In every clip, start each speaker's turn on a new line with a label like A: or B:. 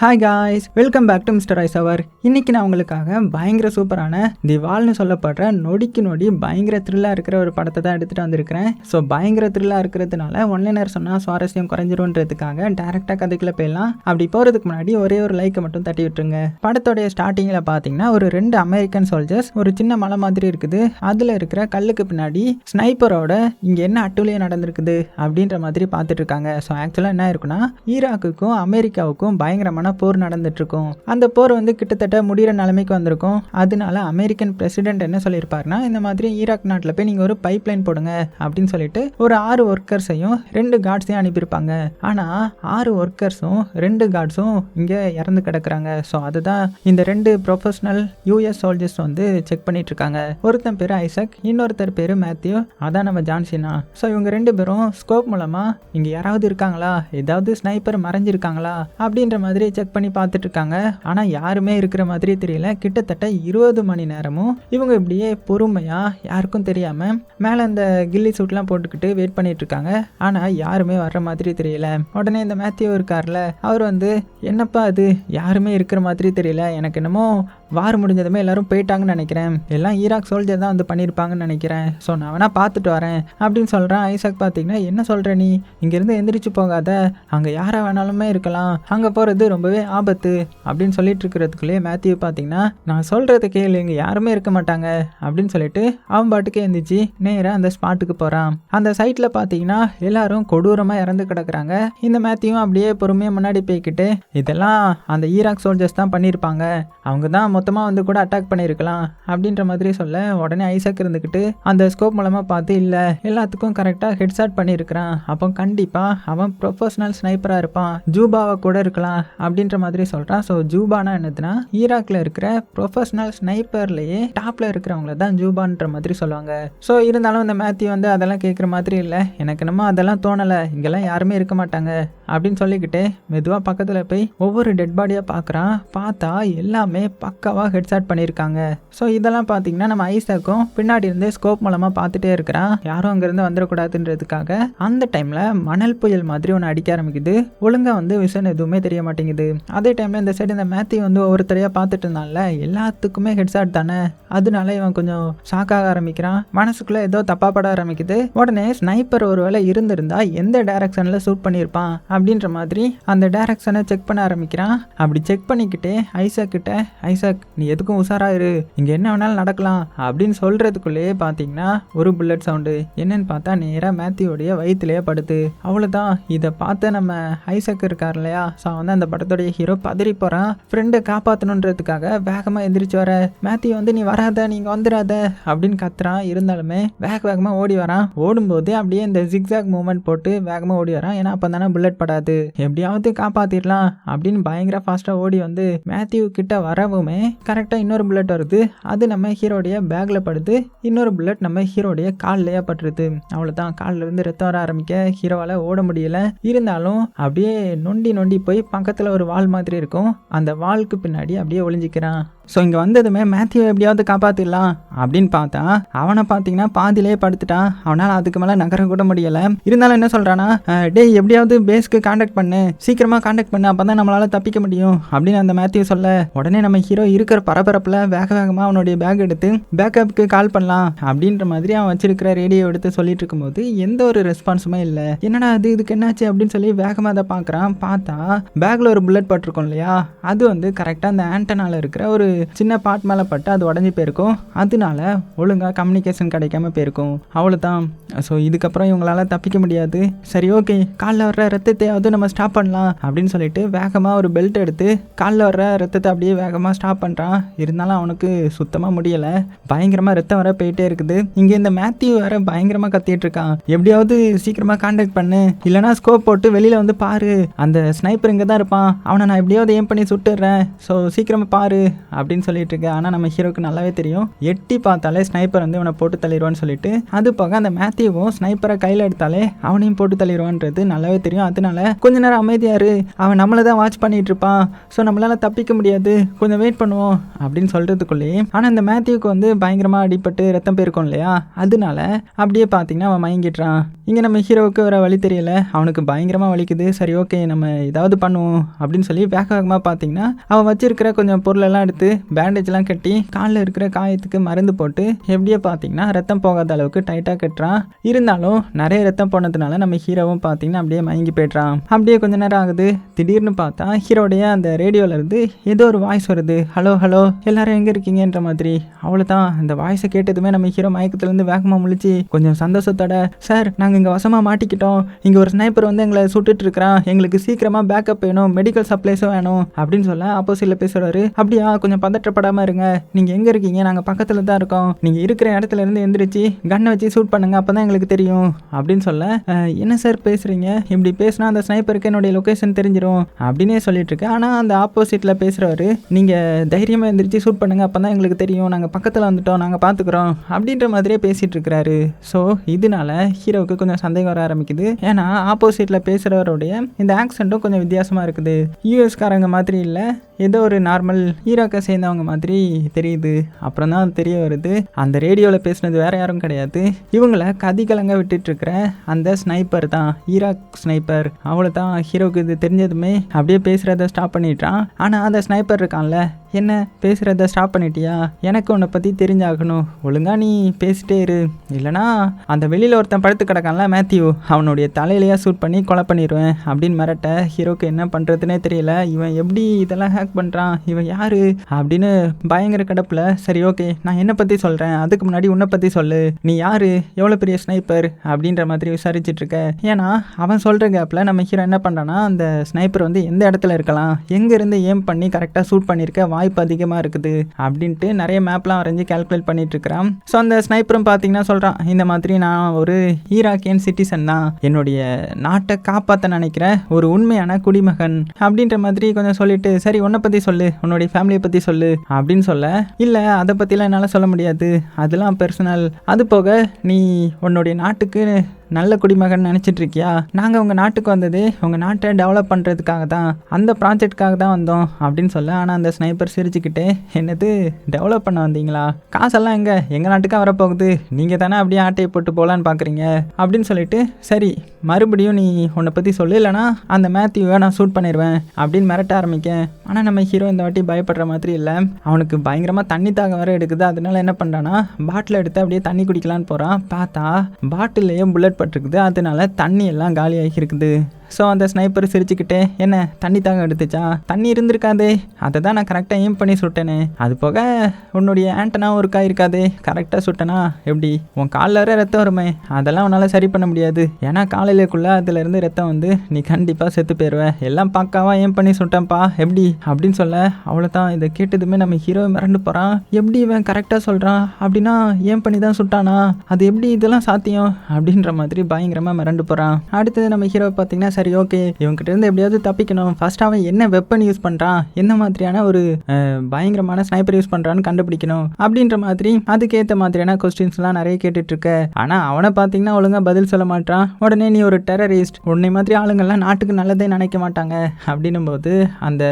A: Hi guys welcome back to mister ice hour இன்னைக்கு நான் உங்களுக்காக பயங்கர சூப்பரான திவால்னு சொல்லப்படுற நொடிக்கு நொடி பயங்கர த்ரில்லாக இருக்கிற ஒரு படத்தை தான் எடுத்துகிட்டு வந்திருக்கிறேன். ஸோ பயங்கர த்ரில்லாக இருக்கிறதுனால ஒன்லைனர் சொன்னால் சுவாரஸ்யம் குறைஞ்சிரும்ன்றதுக்காக டேரெக்டாக கதைக்குள்ளே போயிடலாம். அப்படி போகிறதுக்கு முன்னாடி ஒரே ஒரு லைக்கை மட்டும் தட்டி விட்டுருங்க. படத்தோடைய ஸ்டார்டிங்கில் பார்த்தீங்கன்னா ஒரு ரெண்டு அமெரிக்கன் சோல்ஜர்ஸ் ஒரு சின்ன மலை மாதிரி இருக்குது. அதில் இருக்கிற கல்லுக்கு பின்னாடி ஸ்னைப்பரோட இங்கே என்ன அட்டுழியம் நடந்திருக்குது அப்படின்ற மாதிரி பார்த்துட்டு இருக்காங்க. ஸோ ஆக்சுவலாக என்ன இருக்குன்னா ஈராக்குக்கும் அமெரிக்காவுக்கும் பயங்கரமான போர் நடந்துட்டுருக்கும். அந்த போர் வந்து கிட்டத்தட்ட முடிகிற நிலைமைக்கு வந்திருக்கும். அதனால அமெரிக்கன் பிரசிடென்ட் என்ன சொல்லியிருப்பாருன்னா இந்த மாதிரி ஈராக் நாட்டில் போய் நீங்கள் ஒரு பைப் லைன் போடுங்க அப்படின்னு சொல்லிட்டு ஒரு ஆறு ஒர்க்கர்ஸையும் ரெண்டு கார்ட்ஸையும் அனுப்பியிருப்பாங்க. ஆனால் ஆறு ஒர்க்கர்ஸும் ரெண்டு கார்ட்ஸும் இங்கே இறந்து கிடக்குறாங்க. ஸோ அதுதான் இந்த ரெண்டு ப்ரொஃபஷனல் யூஎஸ் சோல்ஜர்ஸ் வந்து செக் பண்ணிட்டு இருக்காங்க ஒருத்தன் பேர் ஐசக் இன்னொருத்தர் பேர் மேத்யூ அதான் நம்ம ஜான்சினா. ஸோ இவங்க ரெண்டு பேரும் ஸ்கோப் மூலமாக இங்கே யாராவது இருக்காங்களா? ஏதாவது ஸ்னைப்பர் மறைஞ்சிருக்காங்களா? அப்படின்ற மாதிரி செக் பண்ணி பார்த்துட்டு இருக்காங்க ஆனால் யாருமே இருக்கிற மாதிரி தெரியல. கிட்டத்தட்ட இருபது மணி நேரமும் இவங்க இப்படியே பொறுமையாக யாருக்கும் தெரியாமல் மேலே அந்த கில்லி சூட்லாம் போட்டுக்கிட்டு வெயிட் பண்ணிட்டு இருக்காங்க ஆனால் யாருமே வர்ற மாதிரி தெரியல. உடனே இந்த மேத்யூ இருக்கார்ல அவர் வந்து என்னப்பா அது? யாருமே இருக்கிற மாதிரி தெரியல. எனக்கு என்னமோ வார் முடிஞ்சதுமே எல்லாரும் போயிட்டாங்கன்னு நினைக்கிறேன். எல்லாம் ஈராக் சோல்ஜர் தான் வந்து பண்ணியிருப்பாங்கன்னு நினைக்கிறேன். ஸோ நான் வேணா பார்த்துட்டு வரேன் அப்படின்னு சொல்கிறேன் ஐசக் பார்த்தீங்கன்னா என்ன சொல்கிற நீ? இங்கேருந்து எந்திரிச்சு போகாத. அங்கே யாரை வேணாலுமே இருக்கலாம். அங்கே போகிறது ரொம்பவே ஆபத்து. அப்படின்னு சொல்லிட்டு இருக்கிறதுக்குள்ளேயே மேத்யூ பார்த்தீங்கன்னா நான் சொல்கிறத கேளு. இங்கே யாருமே இருக்க மாட்டாங்க. அப்படின்னு சொல்லிட்டு அவன் பாட்டுக்கே எழுந்திரிச்சு நேராக அந்த ஸ்பாட்டுக்கு போகிறான் அந்த சைட்டில் பார்த்தீங்கன்னா எல்லாரும் கொடூரமாக இறந்து கிடக்குறாங்க. இந்த மேத்யூவும் அப்படியே பொறுமையாக முன்னாடி போய்கிட்டு இதெல்லாம் அந்த ஈராக் சோல்ஜர்ஸ் தான் பண்ணியிருப்பாங்க. அவங்க தான் மொத்தமாக வந்து கூட அட்டாக் பண்ணியிருக்கலாம் அப்படின்ற மாதிரி சொல்ல உடனே ஐசக் இருந்துக்கிட்டு அந்த ஸ்கோப் மூலமாக பார்த்து இல்லை எல்லாத்துக்கும் கரெக்டாக ஹெட்ஷாட் பண்ணியிருக்கிறான். அப்போ கண்டிப்பாக அவன் ப்ரொஃபஷனல் ஸ்னைப்பராக இருப்பான். ஜூபாவை கூட இருக்கலாம் அப்படின்ற மாதிரி சொல்கிறான் ஸோ ஜூபானா என்னதுன்னா ஈராக்கில் இருக்கிற ப்ரொஃபஷனல் ஸ்னைப்பர்லேயே டாப்பில் இருக்கிறவங்கள தான் ஜூபான்ற மாதிரி சொல்லுவாங்க. ஸோ இருந்தாலும் இந்த மேத்யூ வந்து அதெல்லாம் கேட்குற மாதிரி இல்லை. எனக்கு என்னமோ அதெல்லாம் தோணலை. இங்கெல்லாம் யாருமே இருக்க மாட்டாங்க அப்படின்னு சொல்லிக்கிட்டு மெதுவாக பக்கத்தில் போய் ஒவ்வொரு டெட் பாடியாக பார்க்குறான் பார்த்தா எல்லாமே பக்காவாக ஹெட்செட் பண்ணியிருக்காங்க ஸோ இதெல்லாம் பார்த்தீங்கன்னா நம்ம ஐசாக்கும் பின்னாடி இருந்து ஸ்கோப் மூலமாக பார்த்துட்டே இருக்கிறான் யாரும் அங்கேருந்து வந்துடக்கூடாதுன்றதுக்காக அந்த டைமில் மணல் புயல் மாதிரி ஒன்று அடிக்க ஆரம்பிக்குது. ஒழுங்காக வந்து விஷன் எதுவுமே தெரிய மாட்டேங்குது. அதே டைமில் இந்த சைடு இந்த மேத்யூ வந்து ஒவ்வொருத்தரையாக பார்த்துட்டு இருந்தால எல்லாத்துக்குமே ஹெட்செட் தானே. அதனால இவன் கொஞ்சம் ஷாக் ஆக ஆரம்பிக்கிறான். மனசுக்குள்ளே ஏதோ தப்பாக பட ஆரம்பிக்குது. உடனே ஸ்னைப்பர் ஒருவேளை இருந்திருந்தா எந்த டைரக்ஷனில் ஷூட் பண்ணியிருப்பான் அப்படின்ற மாதிரி அந்த டேரக்ஷனை செக் பண்ண ஆரம்பிக்கிறான். அப்படி செக் பண்ணிக்கிட்டே ஐசக் கிட்ட ஐசாக் நீ எதுக்கும் உஷாரா இரு. இங்கே என்ன வேணாலும் நடக்கலாம். அப்படின்னு சொல்கிறதுக்குள்ளேயே பார்த்தீங்கன்னா ஒரு புல்லட் சவுண்டு என்னன்னு பார்த்தா நேராக மேத்யூடைய வயிற்றுலேயே படுத்து. அவ்வளோதான் இதை பார்த்து நம்ம ஐசக் இருக்கார் இல்லையா? ஸோ வந்து அந்த படத்துடைய ஹீரோ பதறி போகிறான் ஃப்ரெண்டை காப்பாற்றணுன்றதுக்காக வேகமாக எந்திரிச்சு வர. மேத்யூ வந்து நீ வராத. நீங்கள் வந்துடாத அப்படின்னு கத்துறான். இருந்தாலுமே வேக வேகமாக ஓடி வரான். ஓடும்போது அப்படியே இந்த ஜிக்ஸாக் மூமெண்ட் போட்டு வேகமாக ஓடி வரான். ஏன்னா அப்போ தானே புல்லட் படாது. எப்படியாவது காப்பாற்றிடலாம் அப்படின்னு பயங்கர ஃபாஸ்ட்டாக ஓடி வந்து மேத்யூ கிட்ட வரவுமே கரெக்டாக இன்னொரு புல்லட் வருது. அது நம்ம ஹீரோடைய பேக்கில் படுது. இன்னொரு புல்லட் நம்ம ஹீரோடைய கால்லையே பட்டுருது. அவ்வளோதான் காலில் இருந்து ரத்தம் வர ஆரம்பிக்க ஹீரோவால் ஓட முடியல. இருந்தாலும் அப்படியே நொண்டி நொண்டி போய் பக்கத்தில் ஒரு வால் மாதிரி இருக்கும். அந்த வாளுக்கு பின்னாடி அப்படியே ஒளிஞ்சிக்கிறான். ஸோ இங்கே வந்ததுமே மேத்யூ எப்படியாவது காப்பாற்றிடலாம் அப்படின்னு பார்த்தா அவனை பார்த்தீங்கன்னா பாதியிலே படுத்துட்டான். அவனால் அதுக்கு மேலே நகர கூட முடியலை. இருந்தாலும் என்ன சொல்கிறானா டேய் எப்படியாவது பேஸ்க்கு காண்டாக்ட் பண்ணு. சீக்கிரமாக காண்டாக்ட் பண்ணு. அப்போ தான் நம்மளால் தப்பிக்க முடியும். அப்படின்னு அந்த மேத்யூ சொல்ல உடனே நம்ம ஹீரோ இருக்கிற பரபரப்பில் வேக வேகமாக அவனுடைய பேக் எடுத்து பேக்கப்புக்கு கால் பண்ணலாம் அப்படின்ற மாதிரி அவன் வச்சிருக்கிற ரேடியோ எடுத்து சொல்லிட்டு இருக்கும்போது எந்த ஒரு ரெஸ்பான்ஸுமே இல்லை. என்னடா அது இதுக்கு என்னாச்சு? அப்படின்னு சொல்லி வேகமாக அதை பார்க்குறான். பார்த்தா பேக்கில் ஒரு புல்லட் பட்டிருக்கும் இல்லையா? அது வந்து கரெக்டாக அந்த ஆண்டனால இருக்கிற ஒரு சின்ன பாட் மேலே பட்டு அது உடஞ்சி போயிருக்கும். அதனால ஒழுங்காக கம்யூனிகேஷன் கிடைக்காம போயிருக்கும். அவ்வளோதான் ஸோ இதுக்கப்புறம் இவங்களால தப்பிக்க முடியாது. சரி ஓகே காலில் வர்ற ரத்தத்தையாவது நம்ம ஸ்டாப் பண்ணலாம் அப்படின்னு சொல்லிட்டு வேகமாக ஒரு பெல்ட் எடுத்து காலில் வர்ற ரத்தத்தை அப்படியே வேகமாக ஸ்டாப் பண்ணுறான் இருந்தாலும் அவனுக்கு சுத்தமாக முடியலை. பயங்கரமாக ரத்தம் வர போயிட்டே இருக்குது. இங்கே இந்த மேத்யூ வேற பயங்கரமாக கத்திட்டு இருக்கான். எப்படியாவது சீக்கிரமாக காண்டாக்ட் பண்ணு. இல்லைனா ஸ்கோப் போட்டு வெளியில் வந்து பாரு. அந்த ஸ்னைப்பர் இங்கே தான் இருப்பான். அவனை நான் எப்படியாவது ஏம் பண்ணி சுட்டுடுறேன் ஸோ சீக்கிரமாக பாரு அப்படின்னு சொல்லிட்டு இருக்கேன் ஆனால் நம்ம ஹீரோக்கு நல்லாவே தெரியும். எட்டி பார்த்தாலே ஸ்னைப்பர் வந்து இவனை போட்டு தள்ளிடுவான்னு சொல்லிட்டு அது போக அந்த மேத்யூவும் ஸ்னைப்பரை கையில் எடுத்தாலே அவனையும் போட்டு தள்ளிடுவான்றது நல்லாவே தெரியும். அதனால கொஞ்ச நேரம் அமைதியாரு அவன் நம்மளை தான் வாட்ச் பண்ணிட்டு இருப்பான். ஸோ நம்மளால தப்பிக்க முடியாது. கொஞ்சம் வெயிட் பண்ண. பண்ணுவோம் அப்படின்னு சொல்கிறதுக்குள்ளேயே ஆனால் இந்த மேத்யூக்கு வந்து பயங்கரமாக அடிபட்டு ரத்தம் போயிருக்கும் இல்லையா? அதனால அப்படியே பார்த்தீங்கன்னா அவன் மயங்கிடுறான். இங்கே நம்ம ஹீரோவுக்கு வர வழி தெரியல. அவனுக்கு பயங்கரமாக வலிக்குது. சரி ஓகே நம்ம ஏதாவது பண்ணுவோம் அப்படின்னு சொல்லி வேக வேகமாக பார்த்தீங்கன்னா அவன் வச்சிருக்கிற கொஞ்சம் பொருளெல்லாம் எடுத்து பேண்டேஜ்லாம் கட்டி காலில் இருக்கிற காயத்துக்கு மருந்து போட்டு எப்படியே பார்த்தீங்கன்னா ரத்தம் போகாத அளவுக்கு டைட்டாக கட்டுறான். இருந்தாலும் நிறைய ரத்தம் போனதுனால நம்ம ஹீரோவும் பார்த்தீங்கன்னா அப்படியே மயங்கி போய்ட்றான். அப்படியே கொஞ்ச நேரம் ஆகுது. திடீர்னு பார்த்தா ஹீரோடைய அந்த ரேடியோவில் இருந்து ஏதோ ஒரு வாய்ஸ் வருது. ஹலோ ஹலோ எல்லாரும் எங்கே இருக்கீங்கன்ற மாதிரி? அவ்வளோதான் இந்த வாய்ஸை கேட்டதுமே நம்ம ஹீரோ மயக்கத்துலேருந்து வேகமாக முழிச்சு கொஞ்சம் சந்தோஷத்தோட சார் நாங்கள் இங்கே வசமாக மாட்டிக்கிட்டோம். இங்கே ஒரு ஸ்னைப்பர் வந்து எங்களை சுட்டுட்டு இருக்கிறான். எங்களுக்கு சீக்கிரமாக பேக்கப் வேணும். மெடிக்கல் சப்ளைஸும் வேணும். அப்படின்னு சொல்ல ஆப்போசிட்டில் பேசுகிறாரு அப்படியா கொஞ்சம் பதற்றப்படாமல் இருங்க. நீங்கள் எங்கே இருக்கீங்க? நாங்கள் பக்கத்தில் தான் இருக்கோம். நீங்கள் இருக்கிற இடத்துல இருந்து எந்திரிச்சு கன்னை வச்சு ஷூட் பண்ணுங்க. அப்போ தான் எங்களுக்கு தெரியும். அப்படின்னு சொல்ல என்ன சார் பேசுகிறீங்க இப்படி பேசினா அந்த ஸ்னைப்பருக்கு என்னுடைய லொக்கேஷன் தெரிஞ்சிடும் அப்படின்னே சொல்லிட்டு இருக்கு. ஆனால் அந்த ஆப்போசிட்டில் பேசுகிறவர் நீங்கள் தைரியமாக எழுந்திரிச்சு ஷூட் பண்ணுங்க. அப்போ தான் எங்களுக்கு தெரியும். நாங்கள் பக்கத்தில் வந்துட்டோம். நாங்கள் பார்த்துக்குறோம் அப்படின்ற மாதிரியே பேசிகிட்டு இருக்கிறாரு. ஸோ இதனால ஹீரோவுக்கு கொஞ்சம் சந்தேகம் வர ஆரம்பிக்குது. ஏன்னா ஆப்போசிட்டில் பேசுகிறவருடைய இந்த ஆக்சண்ட்டும் கொஞ்சம் வித்தியாசமாக இருக்குது. யூஎஸ்காரங்க மாதிரி இல்லை. ஏதோ ஒரு நார்மல் ஈராக்கை சேர்ந்தவங்க மாதிரி தெரியுது. அப்புறம் தான் தெரிய வருது. அந்த ரேடியோவில் பேசுனது வேற யாரும் கிடையாது. இவங்கள கதிகலங்க விட்டுட்டு அந்த ஸ்னைப்பர் தான் ஈராக் ஸ்னைப்பர் அவ்வளோ தான் ஹீரோக்கு இது தெரிஞ்சதுமே அப்படியே பேசுகிறத ஸ்டாப் பண்ணிட்டான். ஆனால் அந்த ஸ்னைப்பர் இருக்கான்ல என்ன பேசுகிறத ஸ்டாப் பண்ணிட்டியா? எனக்கு உன்னை பற்றி தெரிஞ்சாகணும். ஒழுங்கா நீ பேசிட்டே இரு. இல்லைனா அந்த வெளியில் ஒருத்தன் படுத்து கிடக்கான்ல மேத்யூ அவனுடைய தலையிலையாக ஷூட் பண்ணி கொலை பண்ணிடுவேன் அப்படின்னு மிரட்ட ஹீரோக்கு என்ன பண்ணுறதுனே தெரியல. இவன் எப்படி இதெல்லாம் ஹேக் பண்ணுறான் இவன் யார்? அப்படின்னு பயங்கர கிடப்பில் சரி ஓகே நான் என்னை பற்றி சொல்கிறேன் அதுக்கு முன்னாடி உன்னை பற்றி சொல்லு. நீ யார்? எவ்வளோ பெரிய ஸ்னைப்பர் அப்படின்ற மாதிரி விசாரிச்சுட்டு இருக்க. ஏன்னா அவன் சொல்கிற கேப்பில் நம்ம ஹீரோ என்ன பண்ணுறான்னா அந்த ஸ்னைப்பர் வந்து எந்த இடத்துல இருக்கலாம்? எங்கேருந்து ஏம் பண்ணி கரெக்டாக ஷூட் பண்ணியிருக்க வாய்ப்பு அதிகமாக இருக்குது. அப்படின்ட்டு நிறைய மேப்லாம் வரைஞ்சி கால்குலேட் பண்ணிட்டு இருக்கிறான். ஸோ அந்த ஸ்னைப்பரும் பார்த்தீங்கன்னா சொல்கிறான் இந்த மாதிரி நான் ஒரு ஈராக்கியன் சிட்டிசன் தான். என்னுடைய நாட்டை காப்பாற்ற நினைக்கிற ஒரு உண்மையான குடிமகன். அப்படின்ற மாதிரி கொஞ்சம் சொல்லிட்டு சரி உன்னை பற்றி சொல்லு உன்னுடைய ஃபேமிலியை பற்றி சொல்லு அப்படின்னு சொல்ல. இல்லை அதை பற்றிலாம் என்னால் சொல்ல முடியாது. அதெல்லாம் பர்சனல் அது போக நீ உன்னுடைய நாட்டுக்கு நல்ல குடிமகன் நினச்சிட்டு இருக்கியா நாங்கள் உங்கள் நாட்டுக்கு வந்தது உங்கள் நாட்டை டெவலப் பண்ணுறதுக்காக தான் அந்த ப்ராஜெக்ட்காக தான் வந்தோம் அப்படின்னு சொல்ல ஆனால் அந்த ஸ்னைப்பர் சிரிச்சுக்கிட்டே என்னது டெவலப் பண்ண வந்தீங்களா? காசெல்லாம் எங்கே? எங்கள் நாட்டுக்கு வரப்போகுது? நீங்கள் தானே அப்படியே ஆட்டையை போட்டு போகலான்னு பார்க்குறீங்க அப்படின்னு சொல்லிட்டு சரி மறுபடியும் நீ உன்னை பற்றி சொல்லு இல்லைனா அந்த மேத்யூவை நான் ஷூட் பண்ணிடுவேன் அப்படின்னு மிரட்ட ஆரம்பிக்கேன். ஆனால் நம்ம ஹீரோ இந்த வாட்டி பயப்படுற மாதிரி இல்லை. அவனுக்கு பயங்கரமாக தண்ணி தாகம் வர எடுக்குது. அதனால என்ன பண்ணுறான்னா பாட்டில் எடுத்து அப்படியே தண்ணி குடிக்கலான்னு போகிறான் பார்த்தா பாட்டிலேயே புல்லட் ஏற்பட்டிருக்குது. அதனால தண்ணி எல்லாம் காலியாகி இருக்குது ஸோ அந்த ஸ்னைப்பர் சிரிச்சுக்கிட்டே என்ன தண்ணி தாங்க எடுத்துச்சா? தண்ணி இருந்திருக்காதே. அதை தான் நான் கரெக்டாக ஏம் பண்ணி சுட்டேனே. அது போக உன்னுடைய ஆண்டனாவும் இருக்கா இருக்காதே. கரெக்டாக சுட்டனா? எப்படி? உன் காலில் வர ரத்தம் வருமே. அதெல்லாம் உன்னால் சரி பண்ண முடியாது. ஏன்னா காலையிலேக்குள்ளே அதுலேருந்து ரத்தம் வந்து நீ கண்டிப்பாக செத்து போயிடுவ எல்லாம் பக்காவா ஏம் பண்ணி சுட்டேன்ப்பா. எப்படி? அப்படின்னு சொல்ல அவ்வளோதான் இதை கேட்டதுமே நம்ம ஹீரோ மிரண்டு போகிறான் எப்படி இவன் கரெக்டாக சொல்கிறான் அப்படின்னா ஏம் பண்ணி தான் சுட்டானா? அது எப்படி இதெல்லாம் சாத்தியம்? அப்படின்ற மாதிரி பயங்கரமாக மிரண்டு போகிறான் அடுத்தது நம்ம ஹீரோ பார்த்தீங்கன்னா சரி ஓகே இவங்ககிட்ட இருந்து எப்படியாவது தப்பிக்கணும். ஃபர்ஸ்ட் அவன் என்ன வெப்பன் யூஸ் பண்ணுறான் என்ன மாதிரியான ஒரு பயங்கரமான ஸ்னைப்பர் யூஸ் பண்ணுறான்னு கண்டுபிடிக்கணும். அப்படின்ற மாதிரி அதுக்கேற்ற மாதிரியான கொஸ்டின்ஸ்லாம் நிறைய கேட்டுட்டு இருக்க ஆனால் அவனை பார்த்தீங்கன்னா ஒழுங்காக பதில் சொல்ல மாட்டான் உடனே நீ ஒரு டெரரிஸ்ட் உன்னை மாதிரி ஆளுங்கள்லாம் நாட்டுக்கு நல்லதே நினைக்க மாட்டாங்க. அப்படின்னும் போது அந்த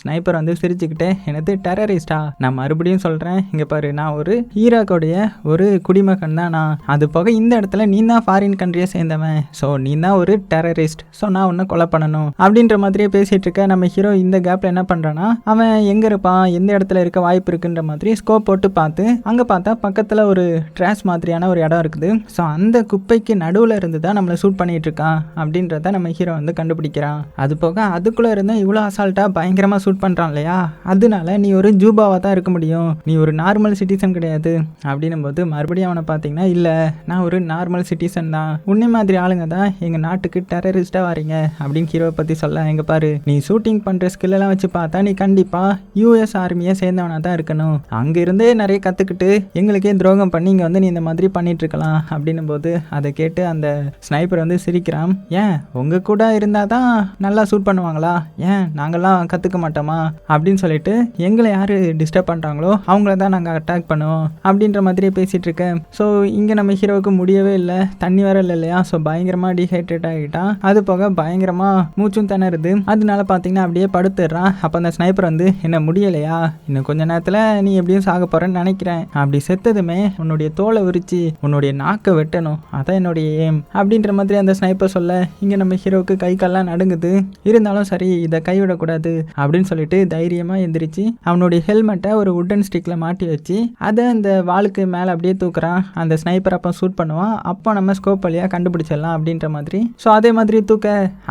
A: ஸ்னைப்பர் வந்து சிரிச்சுக்கிட்டே எனது டெரரிஸ்டா நான் மறுபடியும் சொல்கிறேன் இங்கே பாரு நான் ஒரு ஈராக்கோடைய ஒரு குடிமகன் தான் நான் அது போக இந்த இடத்துல நீ தான் ஃபாரின் கண்ட்ரியை சேர்ந்தவன். ஸோ நீ தான் ஒரு டெரரிஸ்ட் ஸோ நான் ஒன்று கொலை பண்ணணும் அப்படின்ற மாதிரியே பேசிகிட்டு இருக்க நம்ம ஹீரோ இந்த கேப்பில் என்ன பண்ணுறான்னா அவன் எங்கே இருப்பான் எந்த இடத்துல இருக்க வாய்ப்பு இருக்குன்ற மாதிரி ஸ்கோப் போட்டு பார்த்து அங்கே பார்த்தா பக்கத்தில் ஒரு ட்ராஷ் மாதிரியான ஒரு இடம் இருக்குது. ஸோ அந்த குப்பைக்கு நடுவில் இருந்து தான் நம்மளை ஷூட் பண்ணிட்டு இருக்கான் அப்படின்றத நம்ம ஹீரோ வந்து கண்டுபிடிக்கிறான். அது போக அதுக்குள்ளே இருந்தால் இவ்வளோ அசால்ட்டாக பயங்கரமாக ஷூட் பண்ணுறான் இல்லையா? அதனால நீ ஒரு ஜூபாவாக தான் இருக்க முடியும். நீ ஒரு நார்மல் சிட்டிசன் கிடையாது. அப்படின்னும் போது மறுபடியும் அவனை பார்த்தீங்கன்னா இல்லை நான் ஒரு நார்மல் சிட்டிசன் தான். உன்னை மாதிரி ஆளுங்க தான் எங்கள் நாட்டுக்கு டெரரிஸ்டாக பாருங்க அப்படின்னு ஹீரோவை பற்றி சொல்ல எங்க பாரு. நீ ஷூட்டிங் பண்ணுற ஸ்கில்லெல்லாம் வச்சு பார்த்தா நீ கண்டிப்பாக யூஎஸ் ஆர்மியை சேர்ந்தவனாக தான் இருக்கணும். அங்கிருந்தே நிறைய கற்றுக்கிட்டு எங்களுக்கே துரோகம் பண்ணி இங்கே வந்து நீ இந்த மாதிரி பண்ணிட்டு இருக்கலாம் அப்படின்னும் போது அதை கேட்டு அந்த ஸ்னைப்பர் வந்து சிரிக்கிறான். ஏன் உங்கள் கூட இருந்தால் தான் நல்லா ஷூட் பண்ணுவாங்களா? ஏன் நாங்கள்லாம் கற்றுக்க மாட்டோமா? அப்படின்னு சொல்லிட்டு எங்களை யார் டிஸ்டர்ப் பண்ணுறாங்களோ அவங்கள தான் நாங்கள் அட்டாக் பண்ணுவோம் அப்படின்ற மாதிரி பேசிகிட்டு இருக்கேன். ஸோ இங்கே நம்ம ஹீரோவுக்கு முடியவே இல்லை. தண்ணி வரல இல்லையா? ஸோ பயங்கரமாக டீஹைட்ரேட் ஆகிட்டான். அது போக போக பயங்கரமா மூச்சும் திணறுது. அதனால பார்த்தீங்கன்னா அப்படியே படுத்துடுறான். அப்போ அந்த ஸ்னைப்பர் வந்து என்ன முடியலையா? இன்னும் கொஞ்ச நேரத்தில் நீ எப்படியும் சாக போறேன்னு நினைக்கிறேன். அப்படி செத்ததுமே உன்னுடைய தோலை விரிச்சு உன்னுடைய நாக்கை வெட்டணும். அதான் என்னுடைய ஏம் அப்படின்ற மாதிரி அந்த ஸ்னைப்பர் சொல்ல இங்கே நம்ம ஹீரோவுக்கு கை கால்லாம் நடுங்குது. இருந்தாலும் சரி இதை கைவிடக்கூடாது. அப்படின்னு சொல்லிட்டு தைரியமாக எந்திரிச்சு அவனுடைய ஹெல்மெட்டை ஒரு உட்டன் ஸ்டிக்கில் மாட்டி வச்சு அதை அந்த வாளுக்கு மேலே அப்படியே தூக்குறான். அந்த ஸ்னைப்பர் அப்போ ஷூட் பண்ணுவான். அப்போ நம்ம ஸ்கோப் வழியாக கண்டுபிடிச்சிடலாம் அப்படின்ற மாதிரி. ஸோ அதே மாதிரி தூக்க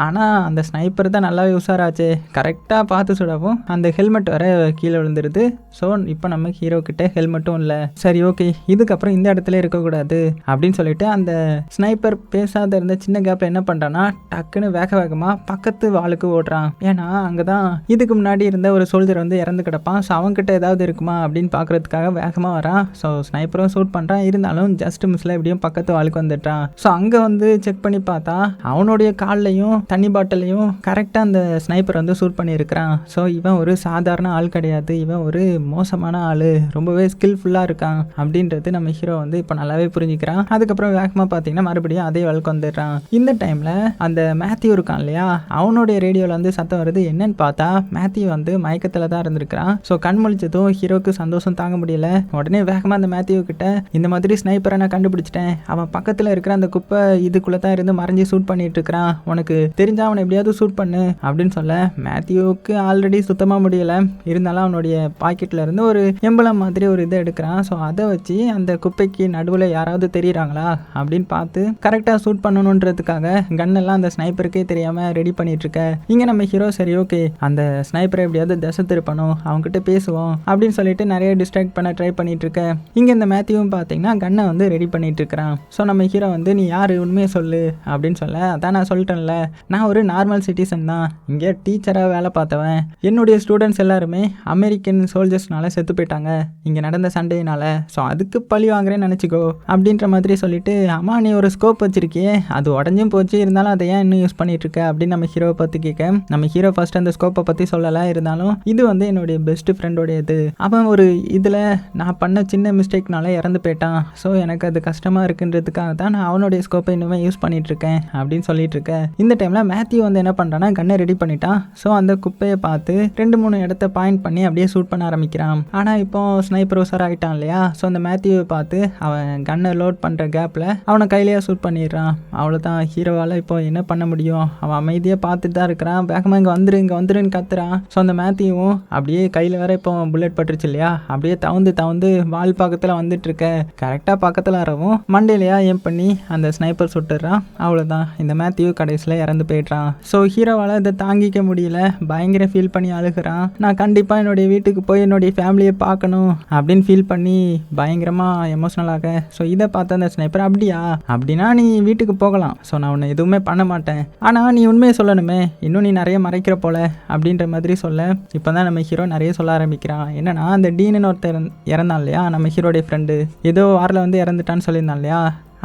A: ஆனால் அந்த ஸ்னைப்பர் தான் நல்லாவே உஷாராச்சு. கரெக்டாக பார்த்து சுடவும் அந்த ஹெல்மெட் வர கீழே விழுந்துருது. ஸோ இப்போ நம்ம ஹீரோ கிட்ட ஹெல்மெட்டும் இல்லை. சரி ஓகே இதுக்கப்புறம் இந்த இடத்துல இருக்கக்கூடாது அப்படின்னு சொல்லிட்டு அந்த ஸ்னைப்பர் பேசாத இருந்த சின்ன கேப்பில் என்ன பண்ணுறான்னா டக்குன்னு வேக வேகமாக பக்கத்து வாளுக்கு ஓடுறான். ஏன்னா அங்கே தான் இதுக்கு முன்னாடி இருந்த ஒரு சோல்ஜர் வந்து இறந்து கிடப்பான். ஸோ அவன்கிட்ட ஏதாவது இருக்குமா அப்படின்னு பார்க்கறதுக்காக வேகமாக வரான். ஸோ ஸ்னைப்பரும் ஷூட் பண்ணுறான் இருந்தாலும் ஜஸ்ட் மிஸ்ல எப்படியும் பக்கத்து வாளுக்கு வந்துட்டான் ஸோ அங்கே வந்து செக் பண்ணி பார்த்தா அவனுடைய காலில் கல்லையும் தண்ணி பாட்டிலையும் கரெக்டாக அந்த ஸ்னைப்பர் வந்து ஷூட் பண்ணியிருக்கிறான். ஸோ இவன் ஒரு சாதாரண ஆள் கிடையாது. இவன் ஒரு மோசமான ஆள். ரொம்பவே ஸ்கில்ஃபுல்லாக இருக்கான் அப்படின்றது நம்ம ஹீரோ வந்து இப்போ நல்லாவே புரிஞ்சுக்கிறான். அதுக்கப்புறம் வேகமாக பார்த்தீங்கன்னா மறுபடியும் அதே வழக்கு வந்துடுறான். இந்த டைமில் அந்த மேத்யூ இருக்கான் இல்லையா? அவனுடைய ரேடியோவில் வந்து சத்தம் வருது. என்னன்னு பார்த்தா மேத்யூ வந்து மயக்கத்தில் தான் இருந்திருக்கிறான். ஸோ கண் முழிச்சதும் ஹீரோக்கு சந்தோஷம் தாங்க முடியல. உடனே வேகமாக அந்த மேத்யூ கிட்ட இந்த மாதிரி ஸ்னைப்பரை நான் கண்டுபிடிச்சிட்டேன். அவன் பக்கத்தில் இருக்கிற அந்த குப்பை இதுக்குள்ளே தான் இருந்து மறைஞ்சு ஷூட் பண்ணிட்டு இருக்கிறான். உனக்கு தெரிஞ்ச அவனை எப்படியாவது ஷூட் பண்ணு அப்படின்னு சொல்ல மேத்யூவுக்கு ஆல்ரெடி சுத்தமாக முடியல. இருந்தாலும் அவனுடைய பாக்கெட்டில் இருந்து ஒரு எம்பளம் மாதிரி ஒரு இதை எடுக்கிறான். ஸோ அதை வச்சு அந்த குப்பைக்கு நடுவில் யாராவது தெரியுறாங்களா அப்படின்னு பார்த்து கரெக்டாக ஷூட் பண்ணணுன்றதுக்காக கன்னெல்லாம் அந்த ஸ்னைப்பருக்கே தெரியாமல் ரெடி பண்ணிட்டு இருக்க. இங்கே நம்ம ஹீரோ சரி ஓகே அந்த ஸ்னைப்பரை எப்படியாவது திசை திருப்பணும் அவங்ககிட்ட பேசுவோம் அப்படின்னு சொல்லிட்டு நிறைய டிஸ்ட்ராக்ட் பண்ண ட்ரை பண்ணிட்டு இருக்க. இங்கே இந்த மேத்யூவும் பார்த்தீங்கன்னா கன்னை வந்து ரெடி பண்ணிட்டு இருக்கிறான். ஸோ நம்ம ஹீரோ வந்து நீ யார்? உண்மையை சொல்லு அப்படின்னு சொல்ல அதான் நான் சொல்லிட்டேன்ல. நான் ஒரு நார்மல் சிட்டிசன் தான். இங்கே டீச்சராக வேலை பார்த்தவன். என்னுடைய ஸ்டூடெண்ட்ஸ் எல்லாருமே அமெரிக்கன் சோல்ஜர்ஸ்னால செத்து போயிட்டாங்க. இங்கே நடந்த சண்டையினால. ஸோ அதுக்கு பழி வாங்குறேன்னு நினச்சிக்கோ. அப்படின்ற மாதிரி சொல்லிட்டு அம்மா நீ ஒரு ஸ்கோப் வச்சிருக்கியே. அது உடஞ்சும் போச்சு. இருந்தாலும் அதை ஏன் இன்னும் யூஸ் பண்ணிட்டு இருக்க? அப்படின்னு நம்ம ஹீரோவை பற்றி கேட்க நம்ம ஹீரோ ஃபர்ஸ்ட் அந்த ஸ்கோப்பை பற்றி சொல்லலை. இருந்தாலும் இது வந்து என்னுடைய பெஸ்ட் ஃப்ரெண்டோடைய இது அவன் ஒரு இதில் நான் பண்ண சின்ன மிஸ்டேக்னால இறந்து போயிட்டான். ஸோ எனக்கு அது கஷ்டமாக இருக்குன்றதுக்காக தான் நான் அவனுடைய ஸ்கோப்பை இன்னுமே யூஸ் பண்ணிட்டு இருக்கேன் அப்படின்னு சொல்லிட்டு இருக்கேன் இந்த டைமில் மேத்யூ வந்து என்ன பண்ணுறான்னா கன்னை ரெடி பண்ணிட்டான் ஸோ அந்த குப்பையை பார்த்து ரெண்டு மூணு இடத்த பாயிண்ட் பண்ணி அப்படியே ஷூட் பண்ண ஆரம்பிக்கிறான். ஆனால் இப்போ ஸ்னைப்பர் உசர் ஆகிட்டான் இல்லையா? ஸோ அந்த மேத்யூவை பார்த்து அவன் கன்னை லோட் பண்ணுற கேப்பில் அவனை கையிலேயே ஷூட் பண்ணிடுறான். அவ்வளோதான் ஹீரோவால் இப்போ என்ன பண்ண முடியும்? அவன் அமைதியாக பார்த்துட்டு தான் இருக்கிறான். வேகமாக இங்கே வந்துரு இங்கே வந்துருன்னு கத்துறான். ஸோ அந்த மேத்யூவும் அப்படியே கையில் வேற இப்போ புல்லட் பட்டுருச்சு இல்லையா? அப்படியே தவுந்து தவுந்து வால் பக்கத்தில் வந்துட்டு இருக்க. கரெக்டாக பக்கத்தில் வரவும் மண்டையிலையா ஏம் பண்ணி அந்த ஸ்னைப்பர் சுட்டுறான். அவ்வளோதான் இந்த மேத்யூ ஆக்சிடென்ட்ஸில் இறந்து போயிடுறான். ஸோ ஹீரோவால் இதை தாங்கிக்க முடியல. பயங்கர ஃபீல் பண்ணி அழுகிறான். நான் கண்டிப்பாக என்னுடைய வீட்டுக்கு போய் என்னுடைய ஃபேமிலியை பார்க்கணும் அப்படின்னு ஃபீல் பண்ணி பயங்கரமாக எமோஷ்னலாக ஸோ இதை பார்த்த அந்த ஸ்னைப்பர் அப்படியா? அப்படின்னா நீ வீட்டுக்கு போகலாம். ஸோ நான் உன்னை எதுவுமே பண்ண மாட்டேன். ஆனால் நீ உண்மையை சொல்லணுமே. இன்னும் நீ நிறைய மறைக்கிற போல அப்படின்ற மாதிரி சொல்ல இப்போ தான் நம்ம ஹீரோ நிறைய சொல்ல ஆரம்பிக்கிறான். என்னன்னா அந்த டீனு ஒருத்தர் இறந்தான் இல்லையா? நம்ம ஹீரோடைய ஃப்ரெண்டு ஏதோ வாரில் வந்து இறந்துட்டான்னு சொல்லியிருந்தான் இல்லையா?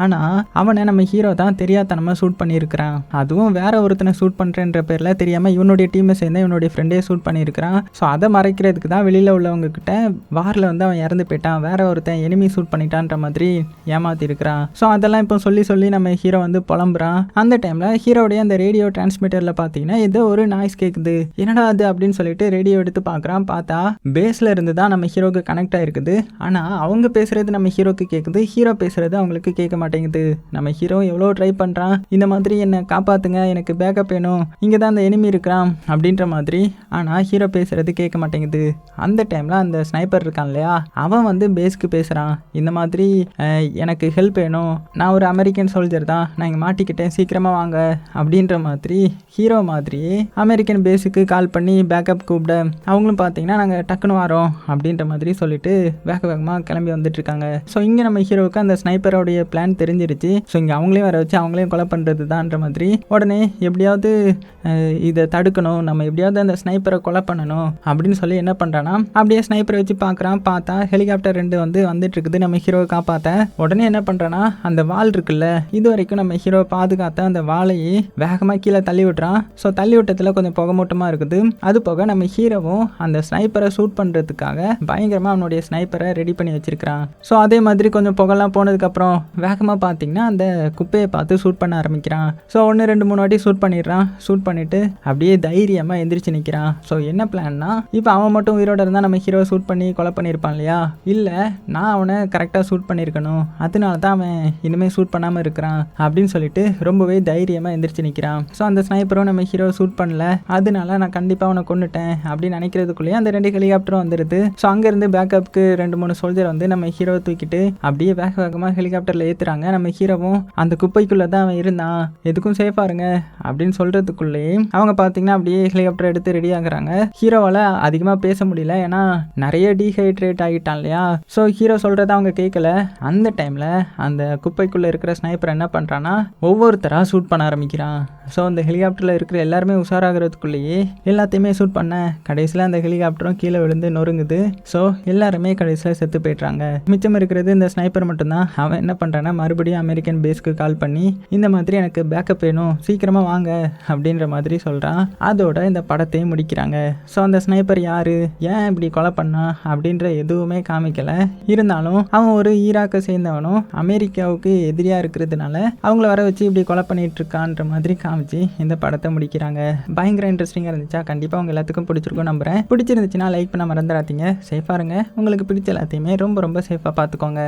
A: ஆனால் அவனை நம்ம ஹீரோ தான் தெரியாதனமாக ஷூட் பண்ணியிருக்கிறான். அதுவும் வேற ஒருத்தனை ஷூட் பண்ணுறேன்ற பேரில் தெரியாமல் இவனுடைய டீமை சேர்ந்து இவனுடைய ஃப்ரெண்டே ஷூட் பண்ணியிருக்கிறான். ஸோ அதை மறைக்கிறதுக்கு தான் வெளியில் உள்ளவங்க கிட்ட வாரில் வந்து அவன் இறந்து போயிட்டான். வேற ஒருத்தன் எனிமி ஷூட் பண்ணிட்டான்ற மாதிரி ஏமாத்திருக்கிறான் ஸோ அதெல்லாம் இப்போ சொல்லி சொல்லி நம்ம ஹீரோ வந்து புலம்புறான். அந்த டைமில் ஹீரோடைய அந்த ரேடியோ டிரான்ஸ்மிட்டரில் பார்த்தீங்கன்னா ஏதோ ஒரு நாய்ஸ் கேட்குது என்னடா அது அப்படின்னு சொல்லிட்டு ரேடியோ எடுத்து பார்க்குறான். பார்த்தா பேஸில் இருந்து தான் நம்ம ஹீரோக்கு கனெக்ட் ஆயிருக்குது. ஆனால் அவங்க பேசுகிறது நம்ம ஹீரோக்கு கேட்குது ஹீரோ பேசுகிறது அவங்களுக்கு கேட்க மாட்டேங்குது. மாட்டேங்குது. நம்ம ஹீரோ எவ்வளோ ட்ரை பண்ணுறான் இந்த மாதிரி என்னை காப்பாற்றுங்க எனக்கு பேக்கப் வேணும். இங்கே தான் அந்த எனிமி இருக்கிறான் அப்படின்ற மாதிரி. ஆனால் ஹீரோ பேசுகிறது கேட்க மாட்டேங்குது. அந்த டைமில் அந்த ஸ்னைப்பர் இருக்கான் இல்லையா? அவன் வந்து பேஸ்க்கு பேசுகிறான் இந்த மாதிரி எனக்கு ஹெல்ப் வேணும். நான் ஒரு அமெரிக்கன் சோல்ஜர் தான். நான் இங்கே மாட்டிக்கிட்டேன் சீக்கிரமாக வாங்க அப்படின்ற மாதிரி ஹீரோ மாதிரி அமெரிக்கன் பேஸுக்கு கால் பண்ணி பேக்கப் கூப்பிட அவங்களும் பார்த்தீங்கன்னா நாங்கள் டக்குன்னு வரோம் அப்படின்ற மாதிரி சொல்லிட்டு வேக வேகமாக கிளம்பி வந்துட்டு இருக்காங்க. ஸோ இங்கே நம்ம ஹீரோவுக்கு அந்த ஸ்னைப்பரோடைய பிளான் தெரிஞ்சிருச்சு. ஸோ இங்கே அவங்களையும் வர வச்சு அவங்களையும் கொலை பண்ணுறது தான்ற மாதிரி. உடனே எப்படியாவது இதை தடுக்கணும். நம்ம எப்படியாவது அந்த ஸ்னைப்பரை கொலை பண்ணணும் அப்படின்னு சொல்லி என்ன பண்ணுறான்னா அப்படியே ஸ்னைப்பரை வச்சு பார்க்குறான் பார்த்தா ஹெலிகாப்டர் ரெண்டு வந்து வந்துட்டு இருக்குது நம்ம ஹீரோவை காப்பாற்ற உடனே என்ன பண்ணுறான்னா அந்த வால் இருக்குல்ல இது வரைக்கும் நம்ம ஹீரோ பாதுகாத்த அந்த வாழையை வேகமாக கீழே தள்ளி விட்டுறான். ஸோ தள்ளி விட்டத்தில் கொஞ்சம் புகமூட்டமாக இருக்குது. அது போக நம்ம ஹீரோவும் அந்த ஸ்னைப்பரை ஷூட் பண்ணுறதுக்காக பயங்கரமாக அவனுடைய ஸ்னைப்பரை ரெடி பண்ணி வச்சிருக்கிறான். ஸோ அதே மாதிரி கொஞ்சம் புகெல்லாம் போனதுக்கப்புறம் வேக வேகமாக பார்த்தீங்கன்னா அந்த குப்பையை பார்த்து ஷூட் பண்ண ஆரம்பிக்கிறான். ஸோ ஒன்று ரெண்டு மூணு வாட்டி ஷூட் பண்ணிடுறான். ஷூட் பண்ணிட்டு அப்படியே தைரியமாக எந்திரிச்சு நிற்கிறான் ஸோ என்ன பிளான்னா இப்போ அவன் மட்டும் உயிரோட இருந்தால் நம்ம ஹீரோ ஷூட் பண்ணி கொலை பண்ணியிருப்பான் இல்லையா? இல்லை நான் அவனை கரெக்டாக ஷூட் பண்ணியிருக்கணும். அதனால தான் அவன் இனிமேல் ஷூட் பண்ணாமல் இருக்கிறான் அப்படின்னு சொல்லிட்டு ரொம்பவே தைரியமாக எந்திரிச்சு நிற்கிறான் ஸோ அந்த ஸ்னைப்பரும் நம்ம ஹீரோ ஷூட் பண்ணல. அதனால நான் கண்டிப்பாக அவனை கொண்டுட்டேன் அப்படின்னு நினைக்கிறதுக்குள்ளேயே அந்த ரெண்டு ஹெலிகாப்டரும் வந்துடுது ஸோ அங்கேருந்து பேக்கப்புக்கு ரெண்டு மூணு சோல்ஜர் வந்து நம்ம ஹீரோவை தூக்கிட்டு அப்படியே வேக வேகமாக ஹெலிகாப்டரில் ஏற்றுறாங்க நம்ம ஹீரோவும் அந்த குப்பைக்குள்ளே தான் அவன் இருந்தான் எதுக்கும் சேஃபாக இருங்க அப்படின்னு சொல்கிறதுக்குள்ளேயே அவங்க பார்த்தீங்கன்னா அப்படியே ஹெலிகாப்டர் எடுத்து ரெடி ஆகுறாங்க. ஹீரோவால் அதிகமாக பேச முடியல ஏன்னா நிறைய டீஹைட்ரேட் ஆகிட்டான் இல்லையா? ஸோ ஹீரோ சொல்கிறத அவங்க கேட்கல அந்த டைமில் அந்த குப்பைக்குள்ளே இருக்கிற ஸ்னைப்பர் என்ன பண்ணுறான்னா ஒவ்வொருத்தராக ஷூட் பண்ண ஆரம்பிக்கிறான். ஸோ அந்த ஹெலிகாப்டரில் இருக்கிற எல்லாருமே உஷாராகிறதுக்குள்ளேயே எல்லாத்தையுமே ஷூட் பண்ண கடைசியில் அந்த ஹெலிகாப்டரும் கீழே விழுந்து நொறுங்குது. ஸோ எல்லாருமே கடைசியில் செத்து போயிடுறாங்க. மிச்சம் இருக்கிறது இந்த ஸ்னைப்பர் மட்டும்தான். அவன் என்ன பண்ணுறான்னா மறுபடியும் அமெரிக்கன் பேஸ்க்கு கால் பண்ணி இந்த மாதிரி எனக்கு பேக்கப் வேணும் சீக்கிரமாக வாங்க அப்படின்ற மாதிரி சொல்கிறான் அதோட இந்த படத்தையும் முடிக்கிறாங்க. ஸோ அந்த ஸ்னைப்பர் யாரு? ஏன் இப்படி கொலை பண்ணா? அப்படின்ற எதுவுமே காமிக்கலை. இருந்தாலும் அவன் ஒரு ஈராக்கை சேர்ந்தவனும் அமெரிக்காவுக்கு எதிரியாக இருக்கிறதுனால அவங்கள வர வச்சு இப்படி கொலை பண்ணிட்டு இருக்கான்ற மாதிரி காமிச்சு இந்த படத்தை முடிக்கிறாங்க. பயங்கர இன்ட்ரெஸ்டிங்காக இருந்துச்சா? கண்டிப்பாக உங்கள் எல்லாத்துக்கும் பிடிச்சிருக்கும் நம்புறேன். பிடிச்சிருந்துச்சுன்னா லைக் பண்ண மறந்துடாதீங்க. சேஃபாக இருங்க. உங்களுக்கு பிடிச்ச எல்லாத்தையுமே ரொம்ப ரொம்ப சேஃபாக பார்த்துக்கோங்க.